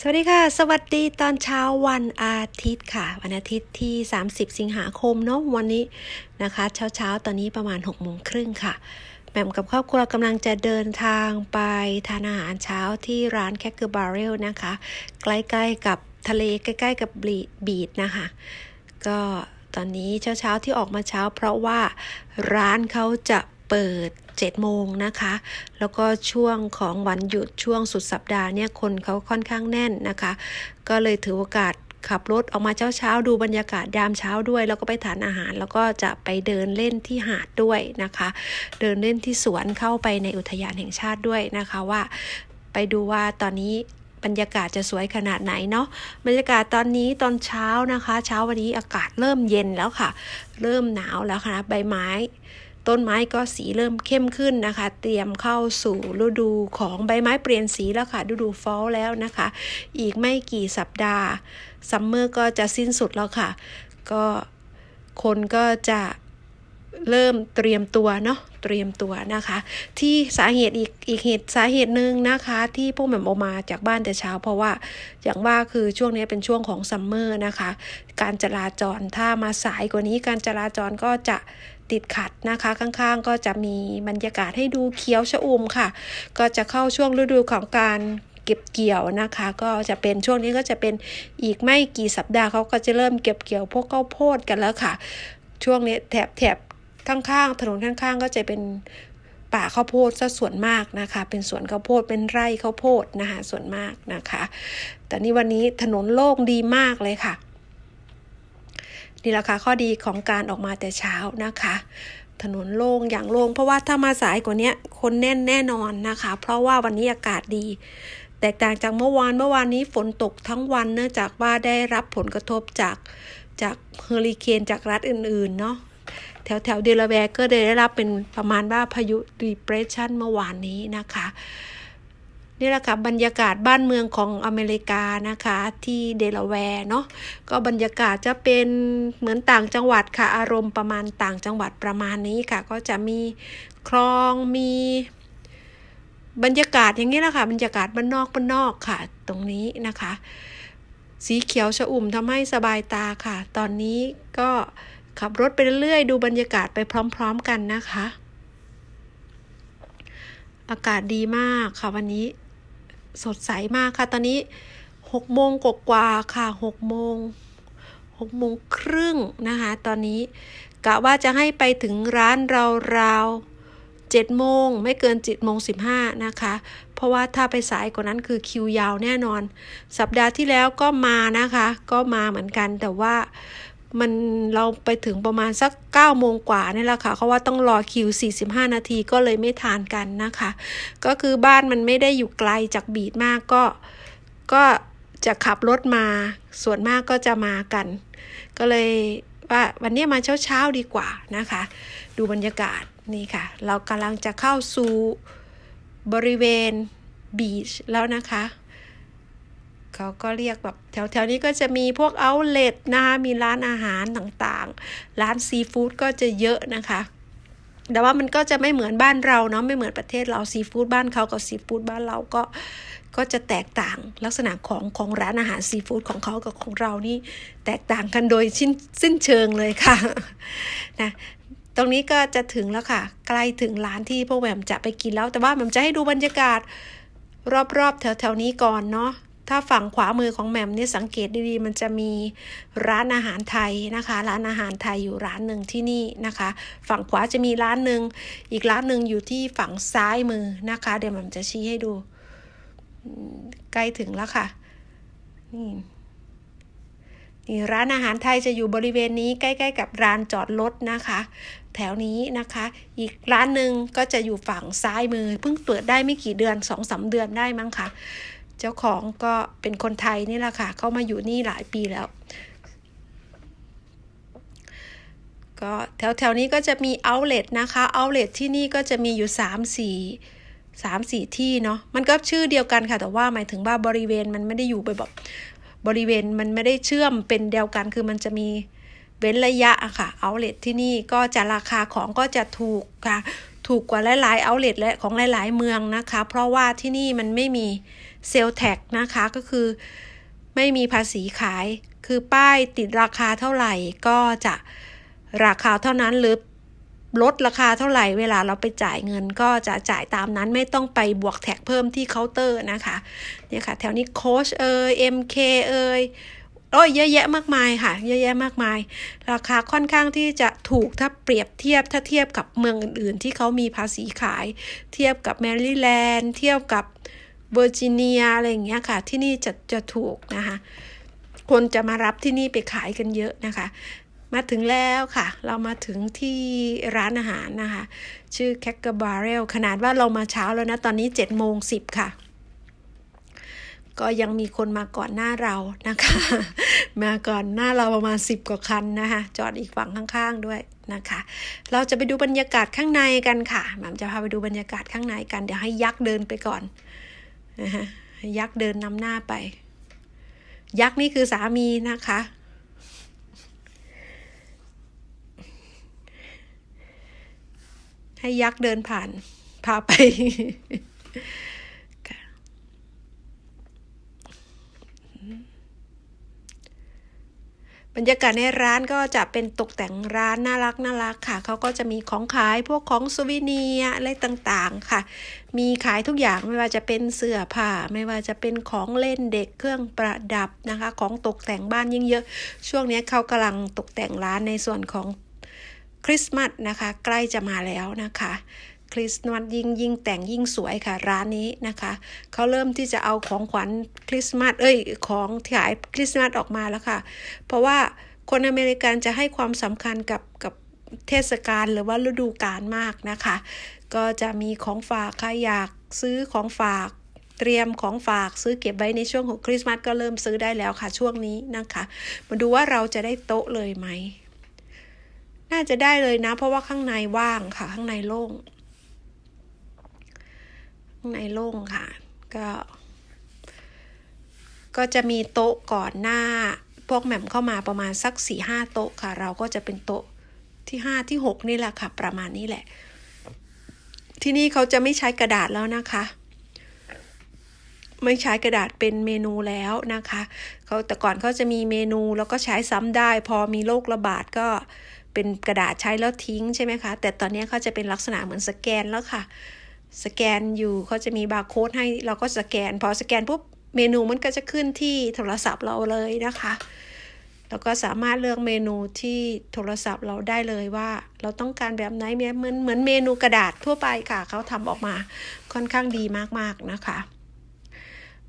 สวัสดีค่ะ สวัสดีตอนเช้าวันอาทิตย์ค่ะ วันอาทิตย์ที่ 30 สิงหาคมเนาะวันนี้นะคะ เช้าเช้าๆตอนนี้ประมาณ6โมงครึ่งค่ะแหม่มกับครอบครัวกำลังจะเดินทางไปทานอาหารเช้าที่ร้านแคคเกอร์บาร์เรลนะคะ ใกล้ๆกับทะเลใกล้ๆกับบีบีดนะคะ ก็ตอนนี้เช้าๆที่ออกมาเช้า เพราะว่าร้านเขาจะเปิด 7โมงนะคะ แล้วก็ช่วงของวันหยุดช่วงสุดสัปดาห์เนี่ยคนเขาค่อนข้างแน่นนะคะ ก็เลยถือโอกาสขับรถออกมาเช้าๆดูบรรยากาศยามเช้าด้วย แล้วก็ไปทานอาหาร แล้วก็จะไปเดินเล่นที่หาดด้วยนะคะ เดินเล่นที่สวนเข้าไปในอุทยานแห่งชาติด้วยนะคะว่า ไปดูว่าตอนนี้บรรยากาศจะสวยขนาดไหนเนาะบรรยากาศตอนนี้ตอนเช้านะคะ เช้าวันนี้อากาศเริ่มเย็นแล้วค่ะ เริ่มหนาวแล้วค่ะใบไม้ ต้นไม้ก็สีเริ่มเข้มขึ้นนะคะ เตรียมเข้าสู่ฤดูของใบไม้เปลี่ยนสีแล้วค่ะฤดูฟอลแล้วนะคะ อีกไม่กี่สัปดาห์ซัมเมอร์ก็จะสิ้นสุดแล้วค่ะ ก็คนก็จะเริ่มเตรียมตัวเนาะเตรียมตัวนะคะ ที่สาเหตุอีกอีกเหตุสาเหตุหนึ่งนะคะ ที่พวกแหม่มออกมาจากบ้านแต่เช้า เพราะว่าอย่างว่าคือช่วงนี้เป็นช่วงของซัมเมอร์นะคะ การจราจรถ้ามาสายกว่านี้การจราจรก็จะ ติดขัดนะคะ ข้างๆ ก็จะมีบรรยากาศให้ดูเขียวชอุ่มค่ะ ก็จะเข้าช่วงฤดูของการเก็บเกี่ยวนะคะ ก็จะเป็นช่วงนี้ก็จะเป็นอีกไม่กี่สัปดาห์เขาก็จะเริ่มเก็บเกี่ยวพวกข้าวโพดกันแล้วค่ะ ช่วงนี้แถบแถบข้างๆ ถนนข้างๆ ก็จะเป็นป่าข้าวโพดซะส่วนมากนะคะ เป็นสวนข้าวโพดเป็นไร่ข้าวโพดนะคะส่วนมากนะคะ แต่นี่วันนี้ถนนโล่งดีมากเลยค่ะ นี่แหละค่ะข้อดีของการออกมาแต่เช้านะคะ ถนนโล่งอย่างโล่งเพราะว่าถ้ามาสายกว่านี้คนแน่นแน่นอนนะคะ เพราะว่าวันนี้อากาศดี แตกต่างจากเมื่อวานเมื่อวานนี้ฝนตกทั้งวันเนื่องจากว่าได้รับผลกระทบจากจากเฮอริเคนจากรัฐอื่นๆเนาะแถวแถวเดลาแวร์ก็ได้รับเป็นประมาณว่าพายุ depression เมื่อวานนี้นะคะ นี่แหละค่ะบรรยากาศบ้านเมืองของอเมริกานะคะที่เดลาแวร์เนาะก็บรรยากาศจะเป็นเหมือนต่างจังหวัดค่ะ อารมณ์ประมาณต่างจังหวัดประมาณนี้ค่ะ ก็จะมีคลองมีบรรยากาศอย่างนี้แหละค่ะ บรรยากาศบ้านนอกบ้านนอกค่ะ ตรงนี้นะคะ สีเขียวชอุ่มทำให้สบายตาค่ะ ตอนนี้ก็ขับรถไปเรื่อยๆดูบรรยากาศไปพร้อม ๆกันนะคะ อากาศดีมากค่ะวันนี้ สดใสมากค่ะ ตอนนี้หกโมงกว่าค่ะหกโมงหกโมงครึ่งนะคะ ตอนนี้กะว่าจะให้ไปถึงร้านเราวๆเจ็ดโมงไม่เกินเจ็ดโมงสิบห้านะคะ เพราะว่าถ้าไปสายกว่านั้นคือคิวยาวแน่นอน สัปดาห์ที่แล้วก็มานะคะ ก็มาเหมือนกันแต่ว่า มันเราไปถึงประมาณสัก9โมงกว่านี่แหละค่ะเขาว่าต้องรอคิว 45 นาทีก็เลยไม่ทานกันนะคะ ก็คือบ้านมันไม่ได้อยู่ไกลจากบีดมากก็ก็จะขับรถมาส่วนมากก็จะมากัน ก็เลยว่าวันนี้มาเช้าๆดีกว่านะคะ ดูบรรยากาศนี่ค่ะ เรากำลังจะเข้าสู่บริเวณบีชแล้วนะคะ เขาก็เรียกแบบแถวๆนี้ก็จะมีพวกเอาเลทนะคะมีร้านอาหารต่างๆ ร้านซีฟู้ดก็จะเยอะนะคะแต่ว่ามันก็จะไม่เหมือนบ้านเราเนาะไม่เหมือนประเทศเราซีฟู้ดบ้านเขากับซีฟู้ดบ้านเราก็ก็จะแตกต่างลักษณะของของร้านอาหารซีฟู้ดของเขากับของเรานี่แตกต่างกันโดยสิ้นสิ้นเชิงเลยค่ะนะตรงนี้ก็จะถึงแล้วค่ะ ใกล้ถึงร้านที่พวกแหม่มจะไปกินแล้ว แต่ว่าแหม่มจะให้ดูบรรยากาศรอบๆ แถวๆนี้ก่อนเนาะ ถ้าฝั่งขวามือของแหม่มเนี่ยสังเกตดีๆ มันจะมีร้านอาหารไทยนะคะ ร้านอาหารไทยอยู่ร้านหนึ่งที่นี่นะคะ ฝั่งขวาจะมีร้านหนึ่งอีกร้านหนึ่งอยู่ที่ฝั่งซ้ายมือนะคะ เดี๋ยวแหม่มจะชี้ให้ดู ใกล้ถึงแล้วค่ะนี่นี่ร้านอาหารไทยจะอยู่บริเวณนี้ใกล้ๆกับร้านจอดรถนะคะ แถวนี้นะคะ อีกร้านหนึ่งก็จะอยู่ฝั่งซ้ายมือเพิ่งเปิดได้ไม่กี่เดือนสองสาเดือนได้มั้งคะ เจ้าของก็เป็นคนไทยนี่แหละค่ะ เข้ามาอยู่นี่หลายปีแล้ว ก็แถวแถวๆนี้ก็จะมีเอาเล t นะคะเอาเล t ที่นี่ก็จะมีอยู่สามสี่สามสี่ที่เนาะมันก็ชื่อเดียวกันค่ะ แต่ว่าหมายถึงว่าบริเวณมันไม่ได้อยู่ไปแบบบริเวณมันไม่ได้เชื่อมเป็นเดียวกันคือมันจะมีเว้นระยะอะค่ะเอาเล t ที่นี่ก็จะราคาของก็จะถูกค่ะ ถูกกว่าหลายๆเอาเล t และของหลาย ๆ เมืองนะคะ เพราะว่าที่นี่มันไม่มี เซลแท็กนะคะก็คือไม่มีภาษีขาย คือป้ายติดราคาเท่าไหร่ก็จะราคาเท่านั้นหรือลดราคาเท่าไหร่เวลาเราไปจ่ายเงินก็จะจ่ายตามนั้นไม่ต้องไปบวกแท็กเพิ่มที่เคาน์เตอร์นะคะเนี่ยค่ะ แถวนี้โคชเอยเอ็มเคเอยโอ้ยเยอะแยะมากมายค่ะ เยอะแยะมากมาย ราคาค่อนข้างที่จะถูกถ้าเปรียบเทียบถ้าเทียบกับเมืองอื่น ๆ ที่เขามีภาษีขาย เทียบกับแมริแลนด์เทียบกับ เวอร์จิเนียอะไรอย่างเงี้ยค่ะ ที่นี่จะจะถูกนะคะ คนจะมารับที่นี่ไปขายกันเยอะนะคะ มาถึงแล้วค่ะ เรามาถึงที่ร้านอาหารนะคะ ชื่อ c a c k e r Barrel ขนาดว่าเรามาเช้าแล้วนะ ตอนนี้7โมง10ค่ะก็ยังมีคนมาก่อนหน้าเรานะคะ มาก่อนหน้าเราประมาณ10กว่าคันนะคะ จอดอีกฝั่งข้างๆด้วยนะคะ เราจะไปดูบรรยากาศข้างในกันค่ะแหม่มจะพาไปดูบรรยากาศข้างในกัน เดี๋ยวให้ยักษ์เดินไปก่อน นะฮะให้ยักษ์เดินนำหน้าไป ยักษ์นี่คือสามีนะคะ ให้ยักษ์เดินผ่าน พาไป ค่ะ บรรยากาศในร้านก็จะเป็นตกแต่งร้านน่ารักน่ารักค่ะ เขาก็จะมีของขายพวกของซูวิเนียอะไรต่างๆค่ะ มีขายทุกอย่างไม่ว่าจะเป็นเสื้อผ้า ไม่ว่าจะเป็นของเล่นเด็กเครื่องประดับนะคะ ของตกแต่งบ้านยิ่งเยอะ ช่วงนี้เขากำลังตกแต่งร้านในส่วนของคริสต์มาสนะคะ ใกล้จะมาแล้วนะคะ คริสต์มาสยิ่งยิ่งแต่งยิ่งสวยค่ะร้านนี้นะคะเขาเริ่มที่จะเอาของขวัญคริสต์มาสเอ้ยของขายคริสต์มาสออกมาแล้วค่ะ เพราะว่าคนอเมริกันจะให้ความสำคัญกับกับเทศกาลหรือว่าฤดูกาลมากนะคะ ก็จะมีของฝากใครอยากซื้อของฝากเตรียมของฝากซื้อเก็บไว้ในช่วงของคริสต์มาสก็เริ่มซื้อได้แล้วค่ะช่วงนี้นะคะ มาดูว่าเราจะได้โต๊ะเลยไหม น่าจะได้เลยนะ เพราะว่าข้างในว่างค่ะข้างในโล่ง ข้างในโล่งค่ะ ก็ ก็จะมีโต๊ะก่อนหน้า พวกแหม่มเข้ามาประมาณสักสี่ห้าโต๊ะค่ะ เราก็จะเป็นโต๊ะที่ห้าที่หกนี่แหละค่ะ ประมาณนี้แหละ ที่นี่เขาจะไม่ใช้กระดาษแล้วนะคะไม่ใช้กระดาษเป็นเมนูแล้วนะคะเขาแต่ก่อนเขาจะมีเมนูแล้วก็ใช้ซ้ำได้ พอมีโรคระบาดก็เป็นกระดาษใช้แล้วทิ้งใช่ไหมคะ แต่ตอนนี้เขาจะเป็นลักษณะเหมือนสแกนแล้วค่ะ สแกนอยู่เขาจะมีบาร์โค้ดให้เราก็สแกน พอสแกนปุ๊บเมนูมันก็จะขึ้นที่โทรศัพท์เราเลยนะคะ แล้วก็สามารถเลือกเมนูที่โทรศัพท์เราได้เลยว่า เราต้องการแบบไหนเหมือนเหมือนเมนูกระดาษทั่วไปค่ะเขาทำออกมาค่อนข้างดีมากๆนะคะ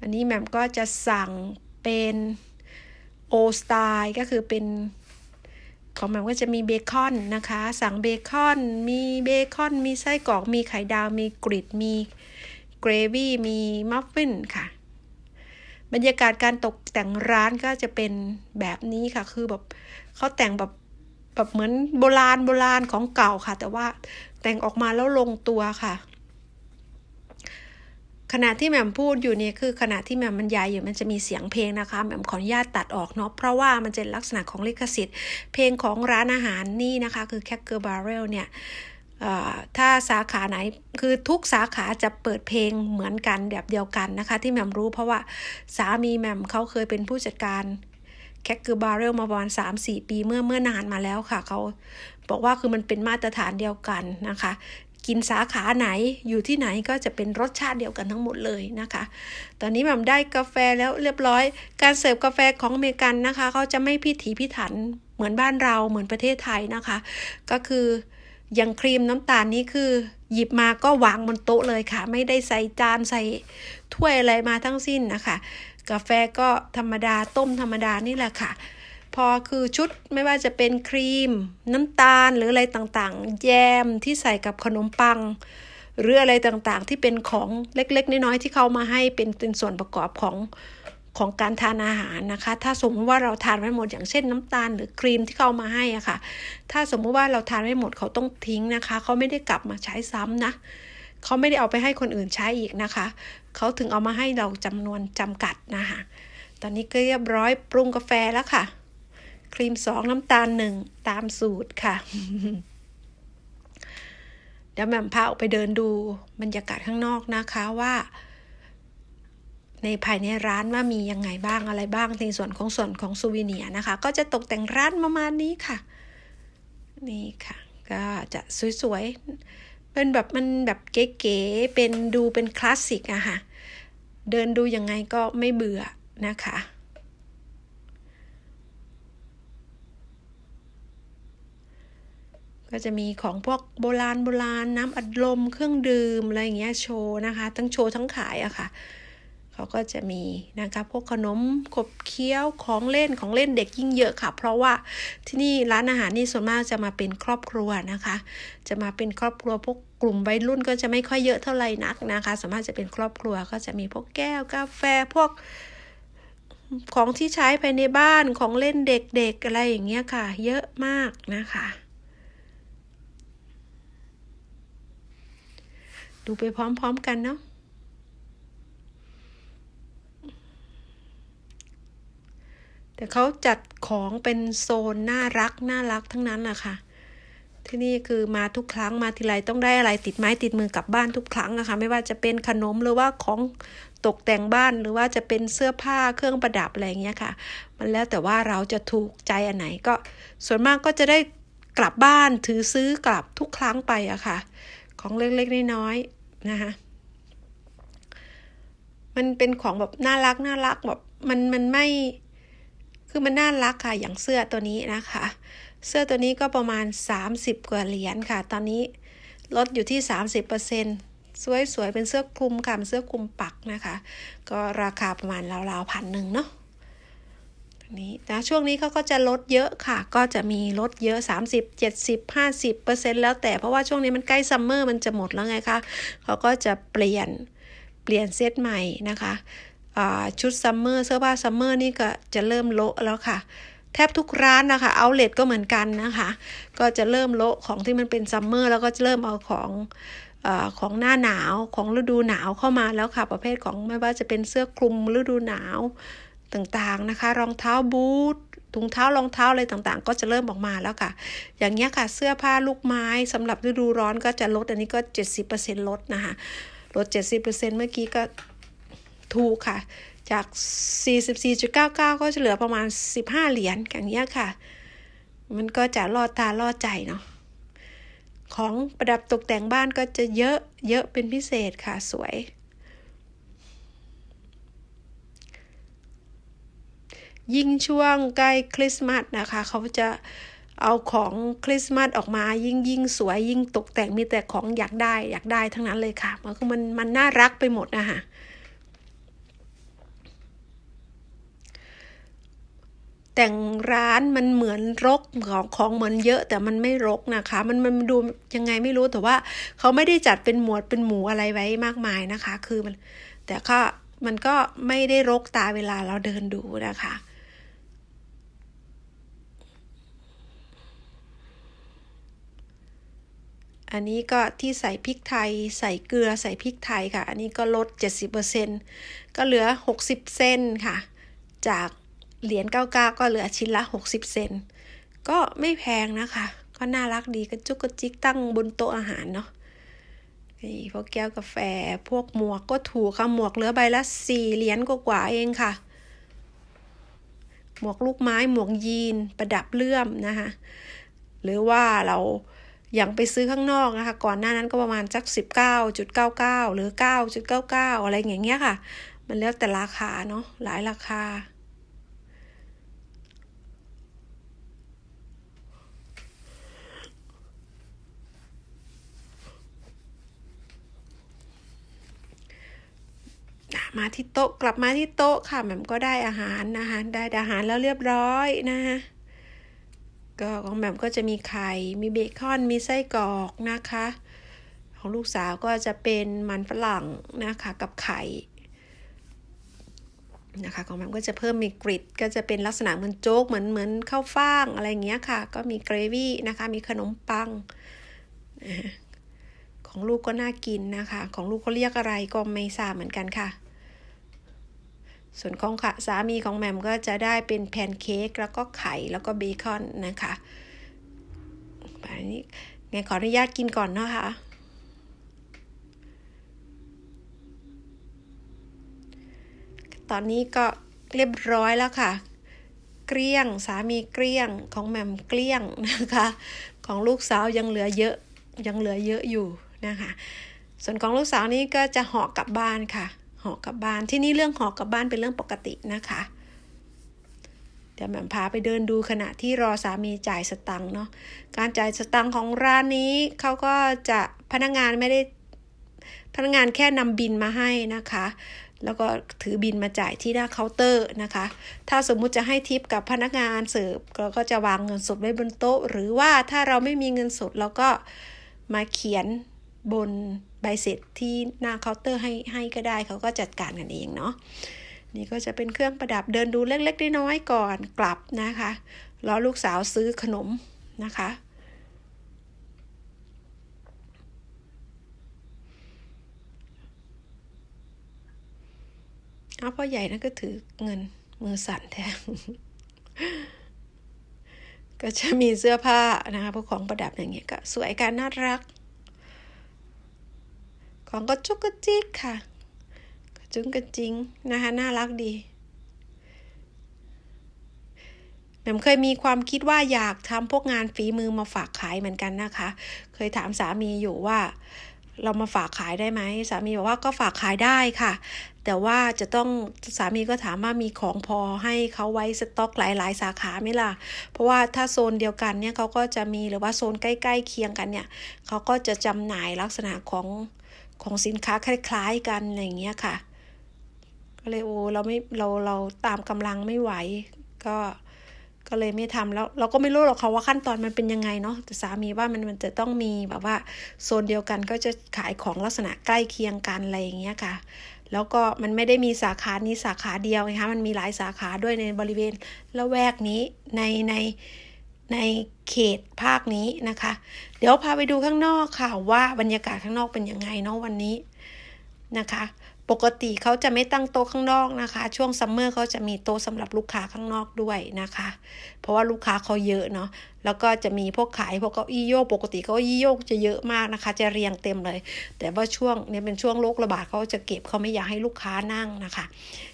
อันนี้แหม่มก็จะสั่งเป็นโอสไตล์ก็คือเป็น ของแหม่มก็จะมีเบคอนนะคะ สั่งเบคอน มีเบคอน มีไส้กรอก มีไข่ดาว มีกริดมีเกรวี่ มีมัฟฟินค่ะ บรรยากาศการตกแต่งร้านก็จะเป็นแบบนี้ค่ะ คือแบบเขาแต่งแบบแบบเหมือนโบราณโบราณของเก่าค่ะ แต่ว่าแต่งออกมาแล้วลงตัวค่ะ ขณะที่แหม่มพูดอยู่เนี่ยคือขณะที่แหม่มบรรยายอยู่มันจะมีเสียงเพลงนะคะแหม่มขออนุญาตตัดออกเนาะเพราะว่ามันจะลักษณะของลิขสิทธิ์ เพลงของร้านอาหารนี่นะคะ คือ c a c k e r Barrel เรลเนี่ยถ้าสาขาไหนคือทุกสาขาจะเปิดเพลงเหมือนกันแบบเดียวกันนะคะ ที่แหม่มรู้เพราะว่าสามีแหม่มเขาเคยเป็นผู้จัดการแคคเกอร์บาร์เรลมาประมาณ3-4ปีเมื่อเมื่อนานมาแล้วค่ะเขาบอกว่าคือมันเป็นมาตรฐานเดียวกันนะคะ กินสาขาไหนอยู่ที่ไหนก็จะเป็นรสชาติเดียวกันทั้งหมดเลยนะคะ ตอนนี้แหม่มได้กาแฟแล้วเรียบร้อย การเสิร์ฟกาแฟของอเมริกันนะคะเขาจะไม่พิถีพิถันเหมือนบ้านเราเหมือนประเทศไทยนะคะ ก็คืออย่างครีมน้ำตาลนี่คือ หยิบมาก็วางบนโต๊ะเลยค่ะ ไม่ได้ใส่จานใส่ถ้วยอะไรมาทั้งสิ้นนะคะ กาแฟก็ธรรมดาต้มธรรมดานี่แหละค่ะ พอคือชุดไม่ว่าจะเป็นครีม น้ำตาลหรืออะไรต่างๆ แยมที่ใส่กับขนมปัง หรืออะไรต่างๆ ที่เป็นของเล็กๆ น้อยๆที่เขามาให้เป็นเป็นส่วนประกอบของของการทานอาหารนะคะ ถ้าสมมติว่าเราทานไม่หมดอย่างเช่นน้ำตาลหรือครีมที่เขามาให้อะค่ะ ถ้าสมมุติว่าเราทานไม่หมดเขาต้องทิ้งนะคะ เขาไม่ได้กลับมาใช้ซ้ำนะ เขาไม่ได้เอาไปให้คนอื่นใช้อีกนะคะ เขาถึงเอามาให้เราจำนวนจำกัดนะคะ ตอนนี้ก็เรียบร้อยปรุงกาแฟแล้วค่ะ ครีมสองน้ำตาลหนึ่งตามสูตรค่ะ เดี๋ยวแม่มพาออกไปเดินดูบรรยากาศข้างนอกนะคะว่า ในภายในร้านว่ามียังไงบ้างอะไรบ้างในส่วนของส่วนของซูวิเนียนะคะ ก็จะตกแต่งร้านประมาณนี้ค่ะ นี่ค่ะ ก็จะสวยๆ เป็นแบบมันแบบเก๋ๆเป็นดูเป็นคลาสสิกอะค่ะ เดินดูยังไงก็ไม่เบื่อนะคะ ก็จะมีของพวกโบราณโบราณน้ำอัดลมเครื่องดื่มอะไรอย่างเงี้ยโชว์นะคะ ทั้งโชว์ทั้งขายอะค่ะเขาก็จะมีนะคะพวกขนมขบเคี้ยวของเล่นของเล่นเด็กยิ่งเยอะค่ะ เพราะว่าที่นี่ร้านอาหารนี่ส่วนมากจะมาเป็นครอบครัวนะคะ จะมาเป็นครอบครัวพวกกลุ่มวัยรุ่นก็จะไม่ค่อยเยอะเท่าไหร่นักนะคะสามารถจะเป็นครอบครัวก็จะมีพวกแก้วกาแฟพวกของที่ใช้ภายในบ้านของเล่นเด็กๆอะไรอย่างเงี้ยค่ะ เยอะมากนะคะ ดูไปพร้อมๆกันเนาะแต่เขาจัดของเป็นโซนน่ารักน่ารักทั้งนั้นแหละค่ะ ที่นี่คือมาทุกครั้งมาทีไรต้องได้อะไรติดไม้ติดมือกลับบ้านทุกครั้งนะคะ ไม่ว่าจะเป็นขนมหรือว่าของตกแต่งบ้านหรือว่าจะเป็นเสื้อผ้าเครื่องประดับอะไรอย่างเงี้ยค่ะ มันแล้วแต่ว่าเราจะถูกใจอันไหนก็ ส่วนมากก็จะได้กลับบ้านถือซื้อกลับทุกครั้งไปอะค่ะ ของเล็กๆน้อยๆ นะคะมันเป็นของแบบน่ารักน่ารักแบบมันมันไม่คือมันน่ารักค่ะอย่างเสื้อตัวนี้นะคะ เสื้อตัวนี้ก็ประมาณ 30 กว่าเหรียญค่ะ ตอนนี้ลดอยู่ที่ 30%สวยๆเป็นเสื้อคลุมค่ะเป็นเสื้อคลุมปักนะคะ ก็ราคาประมาณราวๆพันหนึ่งเนาะ นี้นะช่วงนี้เขาก็จะลดเยอะค่ะ ก็จะมีลดเยอะ 30 70 50%แล้วแต่เพราะว่าช่วงนี้มันใกล้ซัมเมอร์มันจะหมดแล้วไงคะเขาก็จะเปลี่ยนเปลี่ยนเซตใหม่นะคะชุดซัมเมอร์เสื้อผ้าซัมเมอร์นี่ก็จะเริ่มโละแล้วค่ะ แทบทุกร้านนะคะเอาเลทก็เหมือนกันนะคะ ก็จะเริ่มโละของที่มันเป็นซัมเมอร์แล้วก็จะเริ่มเอาของอของหน้าหนาวของฤดูหนาวเข้ามาแล้วค่ะ ประเภทของไม่ว่าจะเป็นเสื้อคลุมฤดูหนาว ต่างๆนะคะ รองเท้าบูทถุงเท้ารองเท้าอะไรต่างๆ ก็จะเริ่มออกมาแล้วค่ะ อย่างเงี้ยค่ะเสื้อผ้าลูกไม้สำหรับฤดูร้อนก็จะลดอันนี้ก็ 70%ลดนะคะลด 70%เมื่อกี้ก็ถูกค่ะ จาก 44.99 ก็จะเหลือประมาณ 15 เหรียญอย่างเงี้ยค่ะ มันก็จะลอดตาลอดใจเนาะของประดับตกแต่งบ้านก็จะเยอะเยอะเป็นพิเศษค่ะสวย ยิ่งช่วงใกล้คริสต์มาสนะคะ เขาจะเอาของคริสต์มาสออกมายิ่งยิ่งสวยยิ่งตกแต่งมีแต่ของอยากได้อยากได้ทั้งนั้นเลยค่ะ มันคือมันมันน่ารักไปหมดนะคะแต่งร้านมันเหมือนรกของของเหมือนเยอะแต่มันไม่รกนะคะ มันมันดูยังไงไม่รู้แต่ว่าเขาไม่ได้จัดเป็นหมวดเป็นหมูอะไรไว้มากมายนะคะ คือมันแต่ก็มันก็ไม่ได้รกตาเวลาเราเดินดูนะคะ อันนี้ก็ที่ใส่พริกไทย ใส่เกลือใส่พริกไทยค่ะ อันนี้ก็ลด 70%ก็เหลือ 60 เซนค่ะ จากเหรียญ99 ก็เหลือชิ้นละ 60 เซนก็ไม่แพงนะคะ ก็น่ารักดีกระจุกกระจิกตั้งบนโต๊ะอาหารเนาะนี่พวกแก้วกาแฟพวกหมวกก็ถูกค่ะหมวกเหลือใบละสี่เหรียญกว่าเองค่ะ หมวกลูกไม้หมวกยีนประดับเลื่อมนะคะ หรือว่าเรา อย่างไปซื้อข้างนอกนะคะ ก่อนหน้านั้นก็ประมาณสัก 19.99 หรือ 9.99 อะไรอย่างเงี้ยค่ะ มันแล้วแต่ราคาเนาะหลายราคา มาที่โต๊ะกลับมาที่โต๊ะค่ะแหม่มก็ได้อาหารนะคะ ได้อาหารแล้วเรียบร้อยนะคะ ก็ของแหม่มก็จะมีไข่ มีเบคอน มีไส้กรอกนะคะ ของลูกสาวก็จะเป็นมันฝรั่งนะคะกับไข่นะคะของแหม่มก็จะเพิ่มมีกริดก็จะเป็นลักษณะเหมือนโจ๊กเหมือนเหมือนข้าวฟ่างอะไรเงี้ยค่ะ ก็มีเกรวี่นะคะ มีขนมปัง ของลูกก็น่ากินนะคะ ของลูกเขาเรียกอะไรก็ไม่ทราบเหมือนกันค่ะ ส่วนของสามีของแมมก็จะได้เป็นแพนเค้กแล้วก็ไข่แล้วก็เบคอนนะคะอันนี้ไงขออนุญาตกินก่อนเนาะคะ่ะตอนนี้ก็เรียบร้อยแล้วค่ะ เกลี้ยงสามีเกลี้ยงของแหม่มเกลี้ยงนะคะ ของลูกสาวยังเหลือเยอะยังเหลือเยอะอยู่นะคะ ส่วนของลูกสาวนี้ก็จะเหาะกลับบ้านค่ะ เหาะกลับบ้าน ที่นี่เรื่องหาะกลับบ้านเป็นเรื่องปกตินะคะ เดี๋ยวแหม่มพาไปเดินดูขณะที่รอสามีจ่ายสตังค์เนาะ การจ่ายสตังค์ของร้านนี้เขาก็จะพนักงานไม่ได้พนักงานแค่นำบินมาให้นะคะ แล้วก็ถือบินมาจ่ายที่หน้าเคาน์เตอร์นะคะ ถ้าสมมุติจะให้ทิปกับพนักงานเสิร์ฟเราก็จะวางเงินสดไว้บนโต๊ะ หรือว่าถ้าเราไม่มีเงินสดเราก็มาเขียน บนใบเสร็จที่หน้าเคาน์เตอร์ให้ให้ก็ได้เขาก็จัดการกันเองเนาะนี่ก็จะเป็นเครื่องประดับเดินดูเล็กๆน้อยๆก่อนกลับนะคะรอลูกสาวซื้อขนมนะคะเอาพ่อใหญ่นั่นก็ถือเงินมือสั่นแทนก็จะมีเสื้อผ้านะคะพวกของประดับอย่างเงี้ยก็สวยกันน่ารัก ของก็จุกกระจิกค่ะ กระจุงกระจิงนะคะ น่ารักดีแหม่มเคยมีความคิดว่าอยากทำพวกงานฝีมือมาฝากขายเหมือนกันนะคะ เคยถามสามีอยู่ว่า เรามาฝากขายได้ไหมสามีบอกว่าก็ฝากขายได้ค่ะ แต่ว่าจะต้องสามีก็ถามว่ามีของพอให้เขาไว้สต็อกหลาย ๆ สาขาไหมล่ะ เพราะว่าถ้าโซนเดียวกันเนี่ยเขาก็จะมีหรือว่าโซนใกล้ ๆ เคียงกันเนี่ยเขาก็จะจำหน่ายลักษณะของ ของสินค้าคล้ายๆกันอะไรอย่างเงี้ยค่ะ ก็เลยโอ้เราไม่เราเราตามกำลังไม่ไหว ก็ก็เลยไม่ทำแล้ว เราก็ไม่รู้หรอกค่ะว่าขั้นตอนมันเป็นยังไงเนาะแต่สามีว่ามันมันจะต้องมีแบบว่าโซนเดียวกันก็จะขายของลักษณะใกล้เคียงกันอะไรอย่างเงี้ยค่ะ แล้วก็มันไม่ได้มีสาขานี้สาขาเดียวนะคะมันมีหลายสาขาด้วยในบริเวณละแวกนี้ในใน ในเขตภาคนี้นะคะ เดี๋ยวพาไปดูข้างนอกค่ะว่าบรรยากาศข้างนอกเป็นยังไงเนาะวันนี้นะคะ ปกติเขาจะไม่ตั้งโต๊ะข้างนอกนะคะ ช่วงซัมเมอร์เขาจะมีโต๊ะสำหรับลูกค้าข้างนอกด้วยนะคะ เพราะว่าลูกค้าเขาเยอะเนาะแล้วก็จะมีพวกขายพวกเก้าอี้โยกปกติเก้าอี้โยกจะเยอะมากนะคะ จะเรียงเต็มเลย แต่ว่าช่วงนี้เป็นช่วงโรคระบาดเขาจะเก็บเขาไม่อยากให้ลูกค้านั่งนะคะ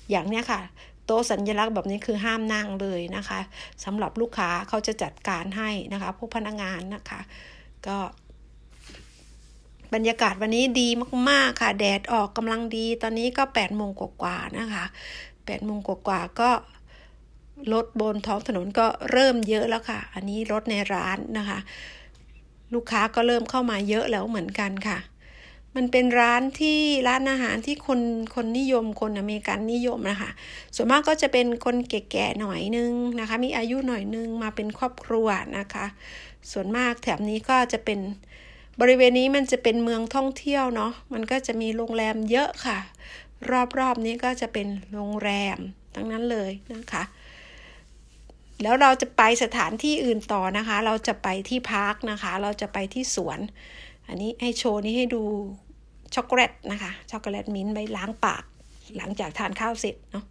อย่างเนี้ยค่ะ โต๊ะสัญลักษณ์แบบนี้คือห้ามนั่งเลยนะคะสำหรับลูกค้าเขาจะจัดการให้นะคะ พวกพนักงานนะคะ ก็บรรยากาศวันนี้ดีมาก ๆ ค่ะ แดดออกกำลังดี ตอนนี้ก็8ปดโมงกว่าๆนะคะ8ปดโมงกว่าๆก็รถบนท้องถนนก็เริ่มเยอะแล้วค่ะ อันนี้รถในร้านนะคะ ลูกค้าก็เริ่มเข้ามาเยอะแล้วเหมือนกันค่ะ มันเป็นร้านที่ร้านอาหารที่คนคนนิยมคนอเมริกันนิยมนะคะ ส่วนมากก็จะเป็นคนแก่ๆหน่อยนึงนะคะ มีอายุหน่อยนึงมาเป็นครอบครัวนะคะ ส่วนมากแถบนี้ก็จะเป็นบริเวณนี้มันจะเป็นเมืองท่องเที่ยวเนาะ มันก็จะมีโรงแรมเยอะค่ะ รอบๆนี้ก็จะเป็นโรงแรมทั้งนั้นเลยนะคะ แล้วเราจะไปสถานที่อื่นต่อนะคะ เราจะไปที่พาร์คนะคะ เราจะไปที่สวน อันนี้ให้โชว์นี้ให้ดูช็อกโกแลตนะคะ ช็อกโกแลตมิ้นท์ไว้ล้างปาก หลังจากทานข้าวเสร็จเนาะ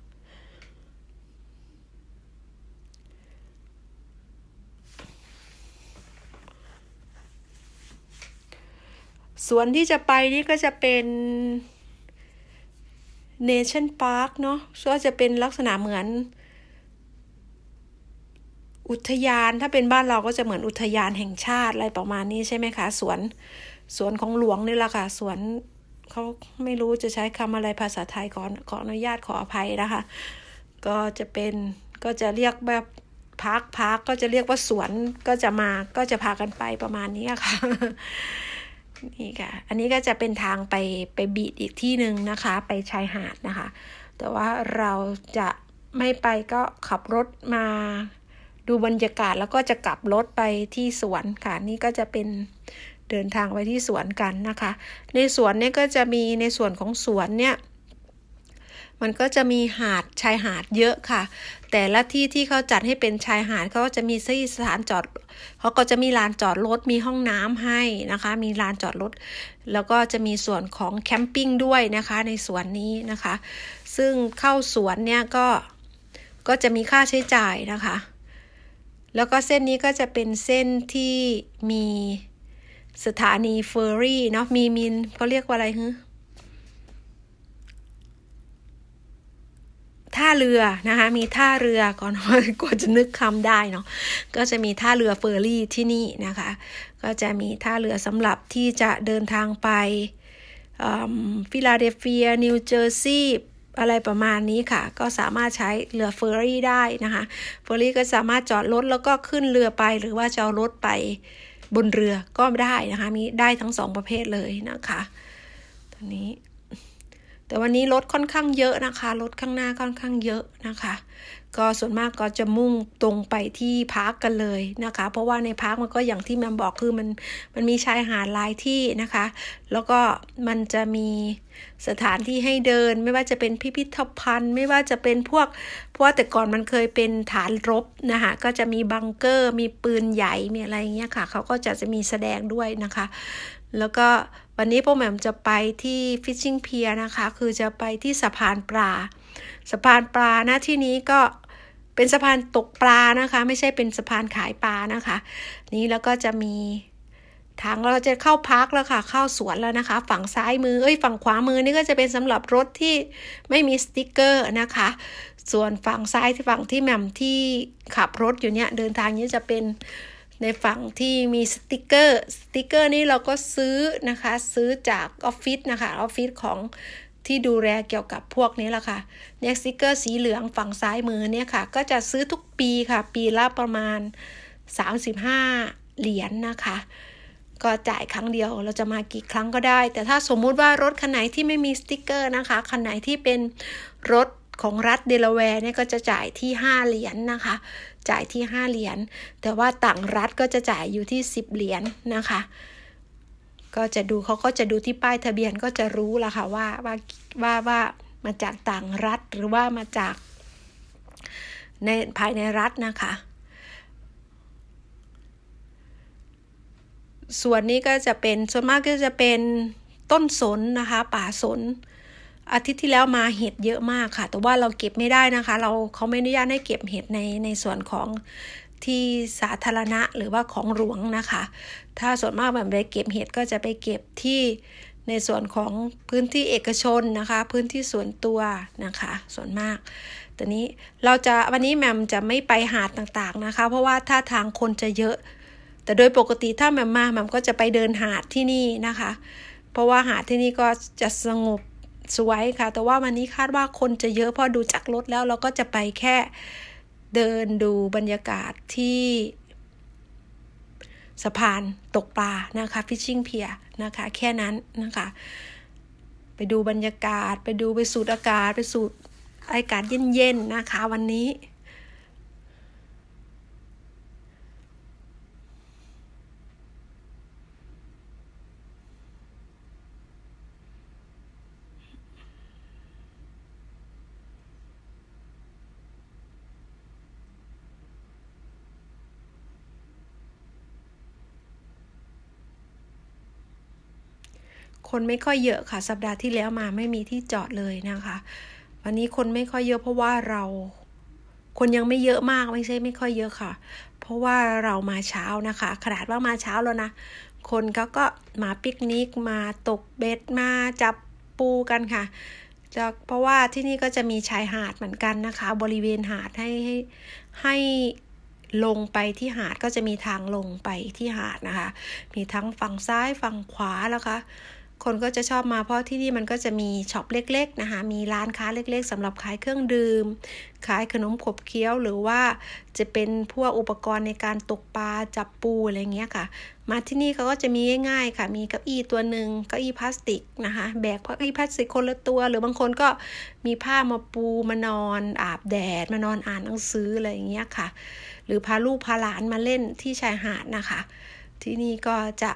สวนที่จะไปนี่ก็จะเป็น Nation Park เนาะก็จะเป็นลักษณะเหมือน อุทยานถ้าเป็นบ้านเราก็จะเหมือนอุทยานแห่งชาติอะไรประมาณนี้ใช่ไหมคะสวนสวนของหลวงนี่แหละค่ะสวนเขาไม่รู้จะใช้คำอะไรภาษาไทยขอขออนุญาตขออภัยนะคะ ก็จะเป็นก็จะเรียกแบบพักพักก็จะเรียกว่าสวนก็จะมาก็จะพากันไปประมาณนี้ค่ะนี่ค่ะ อันนี้ก็จะเป็นทางไปไปบีดอีกที่หนึ่งนะคะ ไปชายหาดนะคะ แต่ว่าเราจะไม่ไปก็ขับรถมา ดูบรรยากาศแล้วก็จะกลับรถไปที่สวนค่ะ นี่ก็จะเป็นเดินทางไปที่สวนกันนะคะ ในสวนเนี่ยก็จะมีในส่วนของสวนเนี่ยมันก็จะมีหาดชายหาดเยอะค่ะ แต่ละที่ที่เขาจัดให้เป็นชายหาดเขาก็จะมีที่สถานจอดเขาก็จะมีลานจอดรถมีห้องน้ำให้นะคะ มีลานจอดรถแล้วก็จะมีส่วนของแคมปิ้งด้วยนะคะในสวนนี้นะคะ ซึ่งเข้าสวนเนี่ยก็ก็จะมีค่าใช้จ่ายนะคะ แล้วก็เส้นนี้ก็จะเป็นเส้นที่มีสถานีเฟอร์รี่เนาะมีมินเขาเรียกว่าอะไรฮะท่าเรือนะคะมีท่าเรือก่อนกว่าจะนึกคำได้เนาะก็จะมีท่าเรือเฟอร์รี่ที่นี่นะคะ ก็จะมีท่าเรือสำหรับที่จะเดินทางไปฟิลาเดลเฟียนิวเจอร์ซีย์ อะไรประมาณนี้ค่ะ ก็สามารถใช้เรือเฟอร์รี่ได้นะคะเฟอร์รี่ก็สามารถจอดรถแล้วก็ขึ้นเรือไป หรือว่าจะรถไปบนเรือก็ได้นะคะ มีได้ทั้งสองประเภทเลยนะคะตอนนี้ แต่วันนี้รถค่อนข้างเยอะนะคะรถข้างหน้าค่อนข้างเยอะนะคะ ก็ส่วนมากก็จะมุ่งตรงไปที่พาร์กกันเลยนะคะ เพราะว่าในพาร์คมันก็อย่างที่แมมบอกคือมันมันมีชายหาดหลายที่นะคะ แล้วก็มันจะมีสถานที่ให้เดิน ไม่ว่าจะเป็นพิพิธภัณฑ์ ไม่ว่าจะเป็นพวกเพราะว่าแต่ก่อนมันเคยเป็นฐานรบนะคะก็จะมีบังเกอร์ มีปืนใหญ่มีอะไรเงี้ยค่ะ เขาก็จะจะมีแสดงด้วยนะคะ แล้วก็วันนี้พวกแหม่มจะไปที่ฟิชชิงเพียนะคะ คือจะไปที่สะพานปลาสะพานปลานะที่นี้ก็ เป็นสะพานตกปลานะคะ ไม่ใช่เป็นสะพานขายปลานะคะ นี้แล้วก็จะมีทางเราจะเข้าพักแล้วค่ะ เข้าสวนแล้วนะคะ ฝั่งซ้ายมือเอ้ยฝั่งขวามือนี่ก็จะเป็นสำหรับรถที่ไม่มีสติกเกอร์นะคะ ส่วนฝั่งซ้ายที่ฝั่งที่แหม่มที่ขับรถอยู่เนี่ยเดินทางนี้จะเป็นในฝั่งที่มีสติกเกอร์ สติกเกอร์นี้เราก็ซื้อนะคะ ซื้อจากออฟฟิศนะคะออฟฟิศของ ที่ดูแลเกี่ยวกับพวกนี้แหละค่ะเนี่ยสติกเกอร์สีเหลืองฝั่งซ้ายมือเนี่ยค่ะ ก็จะซื้อทุกปีค่ะ ปีละประมาณ 35 เหรียญนนะคะ ก็จ่ายครั้งเดียวเราจะมากี่ครั้งก็ได้ แต่ถ้าสมมุติว่ารถคันไหนที่ไม่มีสติกเกอร์นะคะคันไหนที่เป็นรถของรัฐเดลาแวร์เนี่ยก็จะจ่ายที่ 5 เหรียญนนะคะ จ่ายที่ 5 เหรียญแต่ว่าต่างรัฐก็จะจ่ายอยู่ที่ 10 เหรียญนนะคะ ก็จะดูเขาก็จะดูที่ป้ายทะเบียนก็จะรู้ละค่ะว่าว่าว่าว่ามาจากต่างรัฐหรือว่ามาจากในภายในรัฐนะคะ ส่วนนี้ก็จะเป็นส่วนมากก็จะเป็นต้นสนนะคะ ป่าสน อาทิตย์ที่แล้วมาเห็ดเยอะมากค่ะ แต่ว่าเราเก็บไม่ได้นะคะ เราเขาไม่อนุญาตให้เก็บเห็ดในในส่วนของ ที่สาธารณะหรือว่าของหลวงนะคะ ถ้าส่วนมากแบบไปเก็บเห็ดก็จะไปเก็บที่ในส่วนของพื้นที่เอกชนนะคะ พื้นที่ส่วนตัวนะคะ ส่วนมากตอนนี้เราจะวันนี้แมมจะไม่ไปหาดต่างๆนะคะ เพราะว่าถ้าทางคนจะเยอะ แต่โดยปกติถ้าแมมมาแมมก็จะไปเดินหาดที่นี่นะคะ เพราะว่าหาดที่นี่ก็จะสงบสวยค่ะ แต่ว่าวันนี้คาดว่าคนจะเยอะเพราะดูจากรถแล้วเราก็จะไปแค่ เดินดูบรรยากาศที่สะพานตกปลานะคะฟิชชิ่งเพียนะคะ แค่นั้นนะคะ ไปดูบรรยากาศ ไปดูไปสูดอากาศ ไปสูดอากาศเย็นๆนะคะ วันนี้ คนไม่ค่อยเยอะค่ะ สัปดาห์ที่แล้วมาไม่มีที่จอดเลยนะคะ วันนี้คนไม่ค่อยเยอะเพราะว่าเรา คนยังไม่เยอะมากไม่ใช่ไม่ค่อยเยอะค่ะ เพราะว่าเรามาเช้านะคะ ขนาดว่ามาเช้าแล้วนะ คนเขาก็มาปิกนิกมาตกเบ็ดมาจับปูกันค่ะจะเพราะว่าที่นี่ก็จะมีชายหาดเหมือนกันนะคะ บริเวณหาดให้ให้ให้ลงไปที่หาดก็จะมีทางลงไปที่หาดนะคะ มีทั้งฝั่งซ้ายฝั่งขวาแล้วคะ คนก็จะชอบมาเพราะที่นี่มันก็จะมีช็อปเล็กๆนะคะ มีร้านค้าเล็กๆสำหรับขายเครื่องดื่ม ขายขนมขบเคี้ยวหรือว่าจะเป็นพวกอุปกรณ์ในการตกปลาจับปูอะไรเงี้ยค่ะ มาที่นี่เขาก็จะมีง่ายๆค่ะ มีเก้าอี้ตัวหนึ่งเก้าอี้พลาสติกนะคะแบกเก้าอี้พลาสติกคนละตัว หรือบางคนก็มีผ้ามาปูมานอน อาบแดดมานอนอ่านหนังสืออะไรเงี้ยค่ะ หรือพาลูกพาหลานมาเล่นที่ชายหาดนะคะ ที่นี่ก็จะ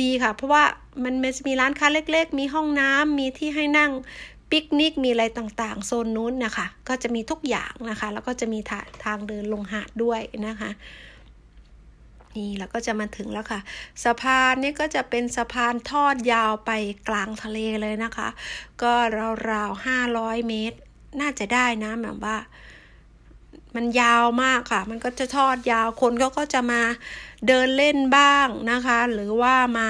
ดีค่ะ เพราะว่ามันมีร้านค้าเล็ก ๆ มีห้องน้ำมีที่ให้นั่งปิกนิกมีอะไรต่างๆ โซนนู้นนะคะ ก็จะมีทุกอย่างนะคะ แล้วก็จะมีทางเดินลงหาดด้วยนะคะนี่แล้วก็จะมาถึงแล้วค่ะ สะพานนี่ก็จะเป็นสะพานทอดยาวไปกลางทะเลเลยนะคะ ก็ราวๆห้าร้อยเมตร น่าจะได้นะแบบว่า มันยาวมากค่ะ มันก็จะทอดยาว คนก็ก็จะมาเดินเล่นบ้างนะคะ หรือว่ามา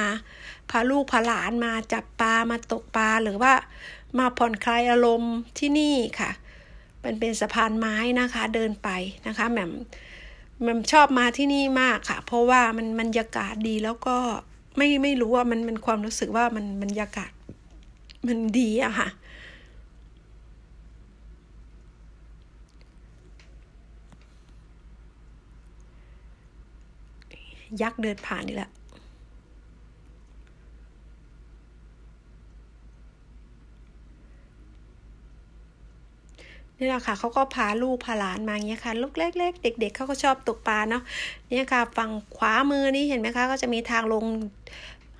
พาลูกพาหลานมาจับปลา มาตกปลา หรือว่ามาผ่อนคลายอารมณ์ที่นี่ค่ะเป็นเป็นสะพานไม้นะคะเดินไปนะคะแหม่มแหม่มชอบมาที่นี่มากค่ะ เพราะว่ามันบรรยากาศดีแล้วก็ไม่ไม่รู้ว่ามันมันความรู้สึกว่ามันบรรยากาศมันดีอะค่ะ ยักษ์เดินผ่านนี่แหละนี่แหละค่ะเขาก็พาลูกพาหลานมาอย่างเงี้ยค่ะ ลูกเล็กๆเด็ก ๆเขาก็ชอบตกปลาเนาะเนี่ยค่ะฝั่งขวามือนี่เห็นไหมคะ ก็จะมีทางลง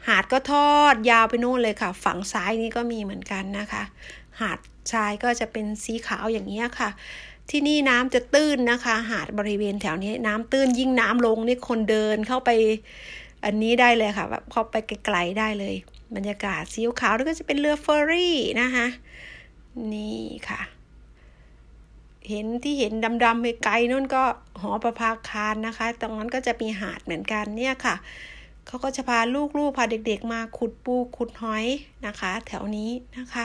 หาดก็ทอดยาวไปนู่นเลยค่ะ ฝั่งซ้ายนี่ก็มีเหมือนกันนะคะ หาดทรายก็จะเป็นสีขาวอย่างเงี้ยค่ะ ที่นี่น้ำจะตื้นนะคะ หาดบริเวณแถวนี้น้ำตื้นยิ่งน้ำลงนี่คนเดินเข้าไปอันนี้ได้เลยค่ะแบบเข้าไปไกลๆได้เลย บรรยากาศสีขาวแล้วก็จะเป็นเรือเฟอร์รี่นะคะนี่ค่ะ เห็นที่เห็นดำๆไปไกลนู่นก็หอประภาคารนะคะ ตรงนั้นก็จะมีหาดเหมือนกันเนี่ยค่ะเขาก็จะพาลูกๆพาเด็กๆมาขุดปูขุดหอยนะคะ แถวนี้นะคะ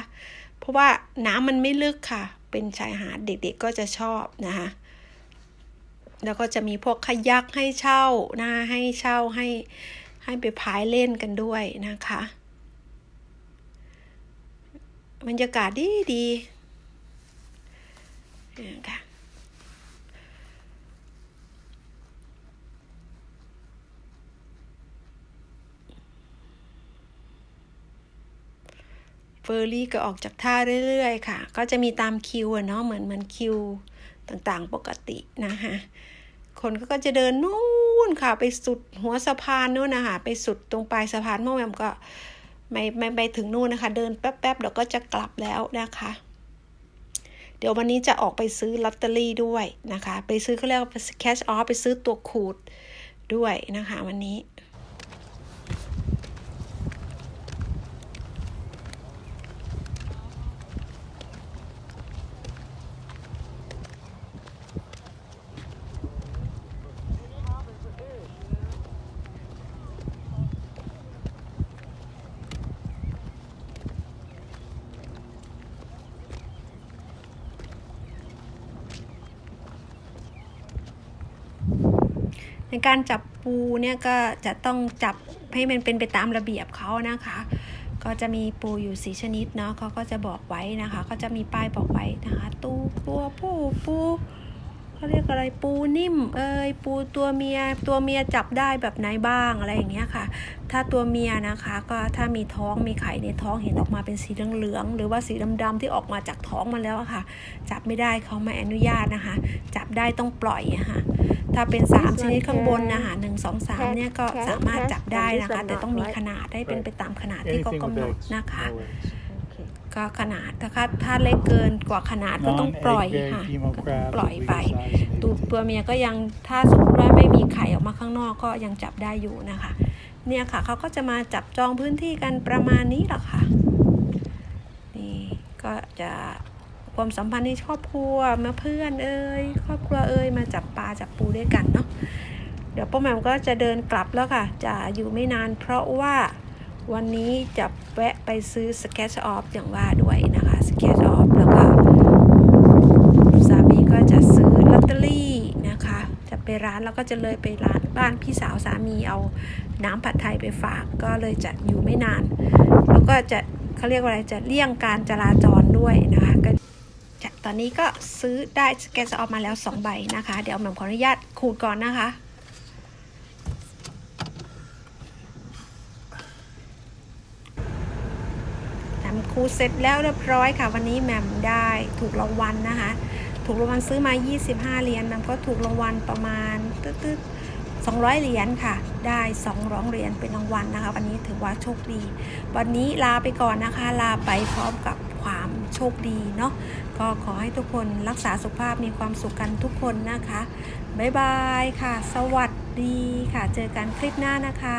เพราะว่าน้ำมันไม่ลึกค่ะ เป็นชายหาดเด็กๆก็จะชอบนะคะแล้วก็จะมีพวกขยักให้เช่านะให้เช่าให้ให้ไปพายเล่นกันด้วยนะคะบรรยากาศดีดีนี่ยค่ะ เฟอร์รี่ก็ออกจากท่าเรื่อยๆ ค่ะ ก็จะมีตามคิวเนาะเหมือนเหมือนคิวต่างๆปกตินะคะ คนก็จะเดินนู่นค่ะ ไปสุดหัวสะพานนู่นนะคะไปสุดตรงปลายสะพานเมื่อวานก็ไม่ไม่ไปถึงนู่นนะคะ เดินแป๊บๆเดี๋ยวก็จะกลับแล้วนะคะ เดี๋ยววันนี้จะออกไปซื้อลอตเตอรี่ด้วยนะคะ ไปซื้อเขาเรียกว่า cash off ไปซื้อตัวขูดด้วยนะคะ วันนี้ ในการจับปูเนี่ยก็จะต้องจับให้มันเป็นไปตามระเบียบเขานะคะ ก็จะมีปูอยู่สีชนิดเนาะเขาก็จะบอกไว้นะคะ ก็จะมีป้ายบอกไว้นะคะตูตัวผู้ปูเขาเรียกอะไรปูนิ่ม เอ้ยปูตัวเมียตัวเมียจับได้แบบไหนบ้างอะไรอย่างเงี้ยค่ะ ถ้าตัวเมียนะคะ ก็ถ้ามีท้องมีไข่ในท้องเห็นออกมาเป็นสีเหลืองๆหรือว่าสีดำๆที่ออกมาจากท้องมาแล้วค่ะ จับไม่ได้เขาไม่อนุญาตนะคะ จับได้ต้องปล่อยะค่ะ ถ้าเป็น 3 ชนิดข้างบนนะคะหนึ่งสองสามเนี่ยก็สามารถจับได้นะคะ แต่ต้องมีขนาดได้เป็นไปตามขนาดที่เขา Anything กำ with หนด eggs, นะคะ no eggs. Okay. ก็ขนาดนะคะถ้าเล็กเกินกว่าขนาดก็ต้องปล่อย Non-egg ค่ะ bearing female ก็ต้อง crabs ปล่อย of ไป legal size and ตัวตัวเมียก็ยังถ้าสมมติว่าไม่มีไข่ออกมาข้างนอกก็ยังจับได้อยู่นะคะ เนี่ยค่ะเขาก็จะมาจับจองพื้นที่กันประมาณนี้แหละค่ะนี่ก็จะ ความสัมพันธ์ในครอบครัวมาเพื่อนเอ่ยครอบครัวเอ่ยมาจับปลาจับปูด้วยกันเนาะเดี๋ยวป้าแหม่มก็จะเดินกลับแล้วค่ะ จะอยู่ไม่นานเพราะว่าวันนี้จะแวะไปซื้อสเก็ตออฟอย่างว่าด้วยนะคะสเก็ตออฟแล้วก็สามีก็จะซื้อลอตเตอรี่นะคะ จะไปร้านแล้วก็จะเลยไปร้านบ้านพี่สาวสามีเอาน้ำผัดไทยไปฝากก็เลยจะอยู่ไม่นาน แล้วก็จะเขาเรียกว่าอะไรจะเลี่ยงการจราจรด้วยนะคะก็จะ ตอนนี้ก็ซื้อได้สเก็ตออฟมาแล้ว2ใบนะคะ เดี๋ยวแหม่มขออนุญาตขูดก่อนนะคะ ทำคูเสร็จแล้วเรียบร้อยค่ะ วันนี้แหม่มได้ถูกรางวัลนะคะ ถูกรางวัลซื้อมา 25 เหรียญแหม่มก็ถูกรางวัลประมาณตึ๊ดๆ200 เหรียญค่ะ ได้200เหรียญเป็นรางวัลนะคะ วันนี้ถือว่าโชคดี วันนี้ลาไปก่อนนะคะ ลาไปพร้อมกับความโชคดีเนาะ ก็ขอให้ทุกคนรักษาสุขภาพมีความสุขกันทุกคนนะคะ บ๊ายบายค่ะ สวัสดีค่ะ เจอกันคลิปหน้านะคะ